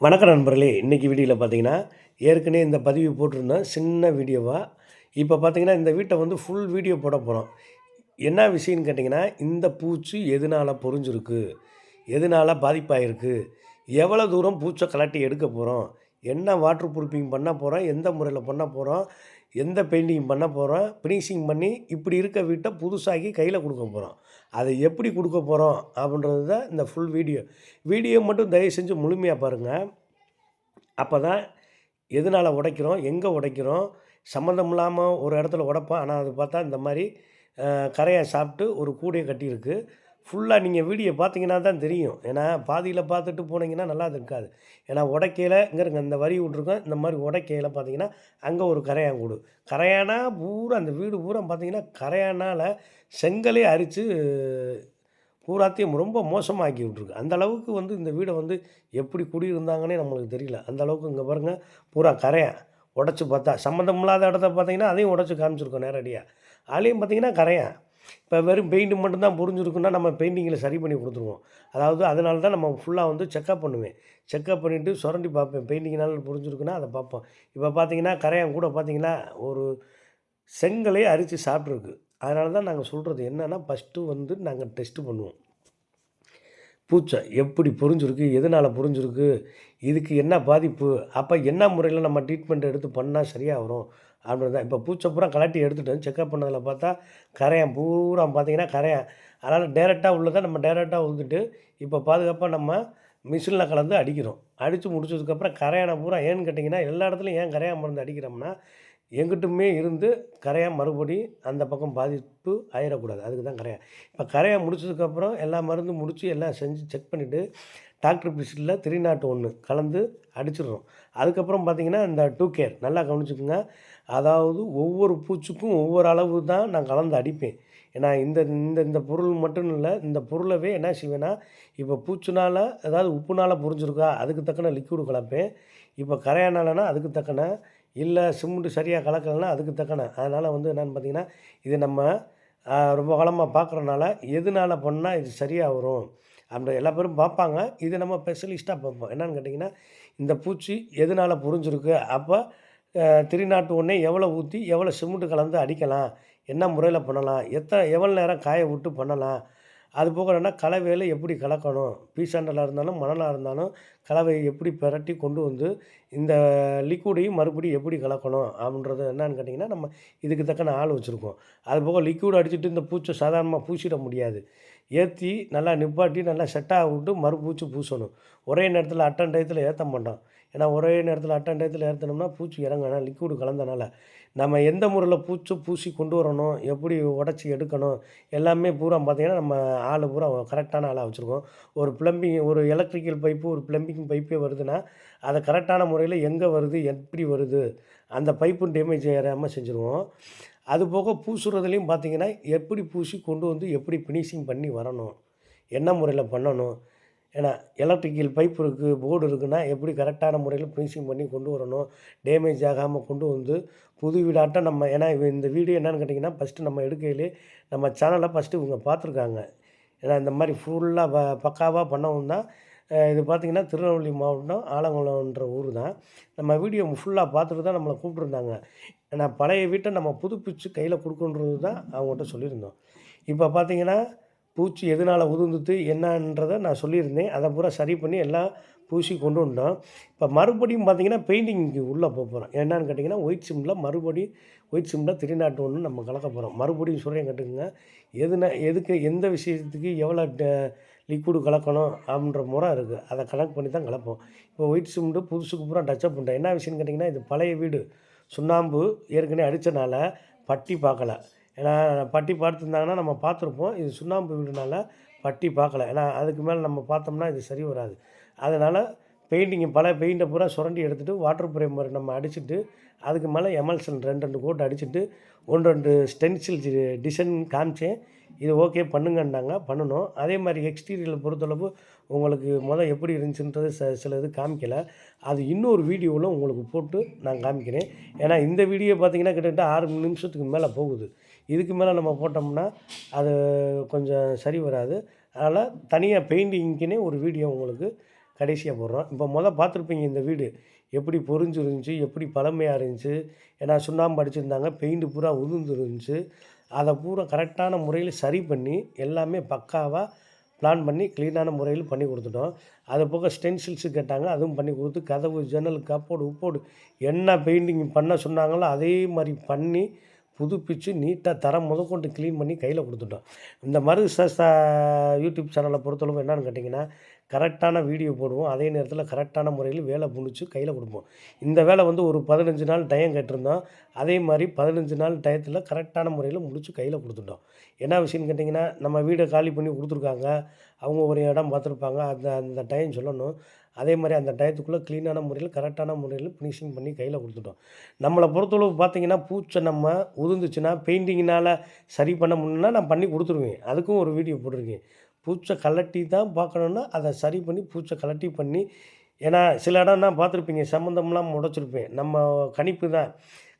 வணக்கம் நண்பர்களே. இன்றைக்கி வீடியோவில் பார்த்தீங்கன்னா ஏற்கனவே இந்த பதிவு போட்டிருந்தோம் சின்ன வீடியோவாக இப்போ பார்த்தீங்கன்னா இந்த வீட்டை வந்து ஃபுல் வீடியோ போட போகிறோம் என்ன விஷயம்னு கேட்டிங்கன்னா இந்த பூச்சி எதனால் பொறிஞ்சிருக்கு? எதனால் பாதிப்பாயிருக்கு? எவ்வளோ தூரம் பூச்சை கலட்டி எடுக்க போகிறோம் என்ன வாட்ரு ப்ரூஃபிங் பண்ண போகிறோம் எந்த முறையில் பண்ண போகிறோம் எந்த பெயிண்டிங் பண்ண போகிறோம் ஃபினிஷிங் பண்ணி இப்படி இருக்க வீட்டை புதுசாக்கி கையில் கொடுக்க போகிறோம் அதை எப்படி கொடுக்க போகிறோம் அப்படின்றது தான் இந்த ஃபுல் வீடியோ வீடியோ மட்டும் தயவு செஞ்சு முழுமையாக பாருங்கள் அப்போ தான் எதனால் உடைக்கிறோம்? எங்கே உடைக்கிறோம்? சம்மந்தம் இல்லாமல் ஒரு இடத்துல உடைப்போம். ஆனால் அது பார்த்தா இந்த மாதிரி கரையை சாப்பிட்டு ஒரு கூடையை கட்டியிருக்கு. ஃபுல்லாக நீங்கள் வீடியோ பார்த்தீங்கன்னா தான் தெரியும். ஏன்னா பாதியில் பார்த்துட்டு போனீங்கன்னா நல்லா இருக்காது. ஏன்னா உடைக்கையில் இங்கே இருங்க இந்த வரி விட்ருக்கோம் இந்த மாதிரி உடைக்கையில் பார்த்தீங்கன்னா அங்கே ஒரு கரையான் கூடு. கரையானா பூரா அந்த வீடு பூரா பார்த்தீங்கன்னா கரையானால் செங்கலே அரித்து பூராத்தையும் ரொம்ப மோசமாக்கி விட்ருக்கு அந்த அளவுக்கு வந்து இந்த வீடை வந்து எப்படி குடியிருந்தாங்கன்னே நம்மளுக்கு தெரியல. அந்த அளவுக்கு இங்கே பாருங்கள் பூரா கரையான். உடச்சி பார்த்தா சம்மந்தம் இல்லாத இடத்த பார்த்தீங்கன்னா அதையும் உடச்சி காமிச்சிருக்கோம் நேரடியாக அதுலேயும் பார்த்தீங்கன்னா கரையான். இப்போ வெறும் பெயிண்ட் மட்டும்தான் புரிஞ்சுருக்குன்னா நம்ம பெயிண்டிங்கில் சரி பண்ணி கொடுத்துருவோம். அதாவது அதனால தான் நம்ம ஃபுல்லாக வந்து செக்கப் பண்ணுவேன். செக்கப் பண்ணிவிட்டு சுரண்டி பார்ப்பேன். பெயிண்டிங்னால புரிஞ்சிருக்குன்னா அதை பார்ப்போம். இப்போ பார்த்தீங்கன்னா கரையான் கூட பார்த்தீங்கன்னா ஒரு செங்கலே அரித்து சாப்பிட்ருக்கு அதனால தான் நாங்கள் சொல்கிறது என்னென்னா ஃபஸ்ட்டு வந்து நாங்கள் டெஸ்ட்டு பண்ணுவோம். பூச்சை எப்படி புரிஞ்சிருக்கு? எதனால் புரிஞ்சிருக்கு? இதுக்கு என்ன பாதிப்பு? அப்போ என்ன முறையில் நம்ம ட்ரீட்மெண்ட் எடுத்து பண்ணால் சரியாக வரும்? அப்படின்னு தான் இப்போ பூச்சை பூரா கலட்டி எடுத்துட்டோம் செக்அப் பண்ணதில் பார்த்தா கரையான் பூரா பார்த்தீங்கன்னா கரையான் அதனால் டேரெக்டாக உள்ளதை நம்ம டேரெக்டாக ஊற்றிட்டு இப்போ பாதுகாப்பாக நம்ம மிஷினில் கலந்து அடிக்கிறோம். அடித்து முடிச்சதுக்கப்புறம் கரையானை பூரா ஏன்னு கேட்டிங்கன்னா எல்லா இடத்துலையும் ஏன் கரையான் மருந்து அடிக்கிறோம்னா எங்கிட்டுமே இருந்து கரையான் மறுபடி அந்த பக்கம் பாதிப்பு ஆயிடக்கூடாது. அதுக்கு தான் கரையான் இப்போ கரையான் முடிச்சதுக்கப்புறம் எல்லா மருந்தும் முடித்து எல்லாம் செஞ்சு செக் பண்ணிவிட்டு டாக்டர் பிசிட்டில் த்ரீ நாட் ஒன்று கலந்து அடிச்சிடுறோம். அதுக்கப்புறம் பார்த்தீங்கன்னா இந்த டூ கேர் நல்லா கவனிச்சுக்கோங்க. அதாவது ஒவ்வொரு பூச்சுக்கும் ஒவ்வொரு அளவு தான் நான் கலந்து அடிப்பேன். ஏன்னா இந்த இந்த இந்த பொருள் மட்டும் இல்லை இந்த பொருளவே என்ன செய்வேன்னா இப்போ பூச்சினால் அதாவது உப்புனால் புரிஞ்சிருக்கா அதுக்கு தக்கன லிக்விடு கலப்பேன். இப்போ கரையானாலனா அதுக்கு தக்கன இல்லை சிமெண்ட்டு சரியாக கலக்கலைன்னா அதுக்கு தக்கன. அதனால் வந்து என்னென்னு பார்த்தீங்கன்னா இது நம்ம ரொம்ப காலமாக பார்க்குறனால எதனால் பண்ணால் இது சரியாக வரும்? அப்படி எல்லா பேரும் பார்ப்பாங்க. இது நம்ம ஸ்பெஷலிஸ்ட்டாக பார்ப்போம். என்னன்னு கேட்டிங்கன்னா இந்த பூச்சி எதனால் புரிஞ்சிருக்கு? அப்போ திருநாட்டு ஒன்றே எவ்வளோ ஊற்றி எவ்வளோ சிமெண்ட்டு கலந்து அடிக்கலாம்? என்ன முறையில் பண்ணலாம்? எத்தனை எவ்வளோ நேரம் காய விட்டு பண்ணலாம்? அது போக கலவையில் எப்படி கலக்கணும்? பீசாண்டலாக இருந்தாலும் மணலாக இருந்தாலும் கலவையை எப்படி பிரட்டி கொண்டு வந்து இந்த லிக்விடையும் மறுபடியும் எப்படி கலக்கணும்? அப்படின்றது என்னன்னு கேட்டிங்கன்னா நம்ம இதுக்கு தக்கன ஆள் வச்சுருக்கோம். அது போக லிக்விட் அடிச்சுட்டு இந்த பூச்சை சாதாரணமாக பூசிட முடியாது. ஏற்றி நல்லா நிப்பாட்டி நல்லா செட்டாக விட்டு மறுபூச்சி பூசணும். ஒரே நேரத்தில் அட்டன் டயத்தில் ஏற்ற மாட்டோம் ஏன்னா ஒரே நேரத்தில் அட்டன் டயத்தில் ஏற்றினோம்னா பூச்சி இறங்கணும் லிக்விடு கலந்தனால. நம்ம எந்த முறையில் பூச்சி பூசி கொண்டு வரணும் எப்படி உடச்சி எடுக்கணும் எல்லாமே பூரா பார்த்திங்கன்னா நம்ம ஆள் பூரா கரெக்டான ஆளாக வச்சுருக்கோம். ஒரு ப்ளம்பிங் ஒரு எலக்ட்ரிக்கல் பைப்பு ஒரு ப்ளம்பிங் பைப்பே வருதுன்னா அதை கரெக்டான முறையில் எங்கே வருது எப்படி வருது அந்த பைப்பும் டேமேஜ் ஏறாமல் செஞ்சுருவோம். அதுபோக பூசுறதுலேயும் பார்த்தீங்கன்னா எப்படி பூசி கொண்டு வந்து எப்படி ஃபினிஷிங் பண்ணி வரணும் என்ன முறையில் பண்ணணும் ஏன்னா எலக்ட்ரிக்கல் பைப் இருக்குது போர்டு இருக்குன்னா எப்படி கரெக்டான முறையில் ஃபினிஷிங் பண்ணி கொண்டு வரணும் டேமேஜ் ஆகாமல் கொண்டு வந்து புது வீடாட்டம் நம்ம ஏன்னா இந்த வீடியோ என்னென்னு கேட்டிங்கன்னா ஃபஸ்ட்டு நம்ம எடுக்கையிலே நம்ம சேனலை ஃபஸ்ட்டு இவங்க பார்த்துருக்காங்க. ஏன்னா இந்த மாதிரி ஃபுல்லாக ப பக்காவாக பண்ணவும் தான் இது பார்த்திங்கன்னா திருநெல்வேலி மாவட்டம் ஆலங்குளம்ன்ற ஊர் தான். நம்ம வீடியோ ஃபுல்லாக பார்த்துட்டு தான் நம்மளை கூப்பிட்ருந்தாங்க ஏன்னா பழைய வீட்டை நம்ம புதுப்பிச்சு கையில் கொடுக்குன்றது தான் அவங்ககிட்ட சொல்லியிருந்தோம். இப்போ பார்த்தீங்கன்னா பூச்சி எதனால் உதிர்ந்துட்டு என்னன்றதை நான் சொல்லியிருந்தேன். அதை பூரா சரி பண்ணி எல்லாம் பூசி கொண்டு வந்தோம் இப்போ மறுபடியும் பார்த்தீங்கன்னா பெயிண்டிங்க்கு உள்ளே போக போகிறோம் என்னன்னு கேட்டிங்கன்னா ஒயிட் சிம்மில் மறுபடியும் ஒயிட் சிம்மில் திருநாட்டு ஒன்று நம்ம கலக்க போகிறோம் மறுபடியும் சொல்கிறேன் கேட்டுக்கோங்க. எதுனா எதுக்கு எந்த விஷயத்துக்கு எவ்வளோ லிக்விடு கலக்கணும் அப்படின்ற முறை இருக்குது அதை கனெக்ட் பண்ணி தான் கலப்போம். இப்போ ஒயிட் சிமெண்ட்டு புதுசுக்கு பூரா டச்சப் பண்ணிட்டேன். என்ன விஷயம்னு கேட்டிங்கன்னா இது பழைய வீடு. சுண்ணாம்பு ஏற்கனவே அடித்தனால பட்டி பார்க்கல. ஏன்னா பட்டி பார்த்துருந்தாங்கன்னா நம்ம பார்த்துருப்போம். இது சுண்ணாம்பு வீடுனால பட்டி பார்க்கல. ஏன்னா அதுக்கு மேலே நம்ம பார்த்தோம்னா இது சரி வராது. அதனால் பெயிண்டிங் பல பெயிண்ட்டை பூரா சுரண்டி எடுத்துகிட்டு வாட்டர் ப்ரைமர் நம்ம அடிச்சுட்டு அதுக்கு மேலே எமல்சன் ரெண்டு ரெண்டு கோட் அடிச்சுட்டு ஒன்று ரெண்டு ஸ்டென்சில் டிசைன் காமிச்சேன். இது ஓகே பண்ணுங்கன்னாங்க. பண்ணணும் அதே மாதிரி எக்ஸ்டீரியரில் பொறுத்தளவு உங்களுக்கு முதல் எப்படி இருந்துச்சுன்றது ச சில இது காமிக்கல. அது இன்னொரு வீடியோவில் உங்களுக்கு போட்டு நான் காமிக்கிறேன். ஏன்னா இந்த வீடியோ பார்த்தீங்கன்னா கிட்டத்தட்ட ஆறு நிமிஷத்துக்கு மேலே போகுது. இதுக்கு மேலே நம்ம போட்டோம்னா அது கொஞ்சம் சரி வராது. அதனால் தனியாக பெயிண்டிங்க்குன்னே ஒரு வீடியோ உங்களுக்கு கடைசியாக போடுறோம். இப்போ மொதல் பார்த்துருப்பீங்க இந்த வீடு எப்படி பொறிஞ்சிருந்துச்சு எப்படி பழமையாக இருந்துச்சு. ஏன்னா சுண்ணாம்பு அடிச்சிருந்தாங்க பெயிண்ட்டு பூரா உதிர்ந்துருந்துச்சு. அதை பூரா கரெக்டான முறையில் சரி பண்ணி எல்லாமே பக்காவாக பிளான் பண்ணி க்ளீனான முறையில் பண்ணி கொடுத்துட்டோம். அது போக ஸ்டென்சில்ஸு கேட்டாங்க அதுவும் பண்ணி கொடுத்து கதவு ஜன்னல் கப்போடு உப்போடு என்ன பெயிண்டிங் பண்ண சொன்னாங்களோ அதே மாதிரி பண்ணி புதுப்பிச்சு நீட்டாக தரம் முதற்கொண்டு க்ளீன் பண்ணி கையில் கொடுத்துட்டோம். இந்த மரு சஸ்தா யூடியூப் சேனலை பொறுத்தளவு என்னன்னு கேட்டிங்கன்னா கரெக்டான வீடியோ போடுவோம். அதே நேரத்தில் கரெக்டான முறையில் வேலை முடிச்சு கையில் கொடுப்போம். இந்த வேலை வந்து ஒரு பதினஞ்சு நாள் டயம் கேட்டிருந்தோம். அதே மாதிரி பதினஞ்சு நாள் டயத்தில் கரெக்டான முறையில் முடிச்சு கையில் கொடுத்துட்டோம். என்ன விஷயம்னு கேட்டிங்கன்னா நம்ம வீடை காலி பண்ணி கொடுத்துருக்காங்க. அவங்க ஒரு இடம் பார்த்துருப்பாங்க. அந்த அந்த டைம் சொல்லணும். அதே மாதிரி அந்த டயத்துக்குள்ளே க்ளீனான முறையில் கரெக்டான முறையில் ஃபினிஷிங் பண்ணி கையில் கொடுத்துட்டோம். நம்மளை பொறுத்தளவு பார்த்தீங்கன்னா பூச்சை நம்ம உதிர்ந்துச்சுன்னா பெயிண்டிங்கினால் சரி பண்ண முடியும்னா நான் பண்ணி கொடுத்துருவேன். அதுக்கும் ஒரு வீடியோ போட்டிருக்கேன். பூச்சை கலட்டி தான் பார்க்கணுன்னா அதை சரி பண்ணி பூச்சை கலட்டி பண்ணி ஏன்னா சில இடம்னா பார்த்துருப்பீங்க சம்மந்தம்லாம் முடச்சிருப்பேன். நம்ம கணிப்பு தான்.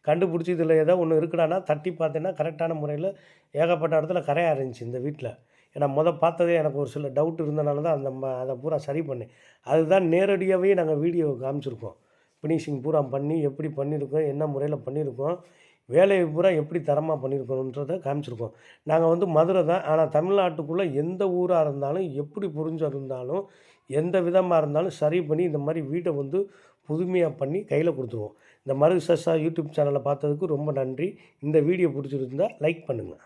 கண்டுபிடிச்சி இதில் ஏதோ ஒன்று இருக்குடானா தட்டி பார்த்தேன்னா கரெக்டான முறையில் ஏகப்பட்ட இடத்துல கரையாக இருந்துச்சு இந்த வீட்டில் ஏன்னா மொதல் பார்த்ததே எனக்கு ஒரு சில டவுட் இருந்தனால தான் அந்த ம அதை பூரா சரி பண்ணேன். அதுதான் நேரடியாகவே நாங்கள் வீடியோ காமிச்சிருக்கோம். ஃபினிஷிங் பூரா பண்ணி எப்படி பண்ணியிருக்கோம் என்ன முறையில் பண்ணியிருக்கோம் வேலையை பூரா எப்படி தரமாக பண்ணியிருக்கணுன்றத காமிச்சிருக்கோம். நாங்கள் வந்து மதுரை தான் ஆனால் தமிழ்நாட்டுக்குள்ளே எந்த ஊராக இருந்தாலும் எப்படி புரிஞ்சிருந்தாலும் எந்த விதமாக இருந்தாலும் சரி பண்ணி இந்த மாதிரி வீட்டை வந்து புதுமையாக பண்ணி கையில் கொடுத்துருவோம். இந்த மருது சசா யூடியூப் சேனலை பார்த்ததுக்கு ரொம்ப நன்றி. இந்த வீடியோ பிடிச்சிருந்தால் லைக் பண்ணுங்கள்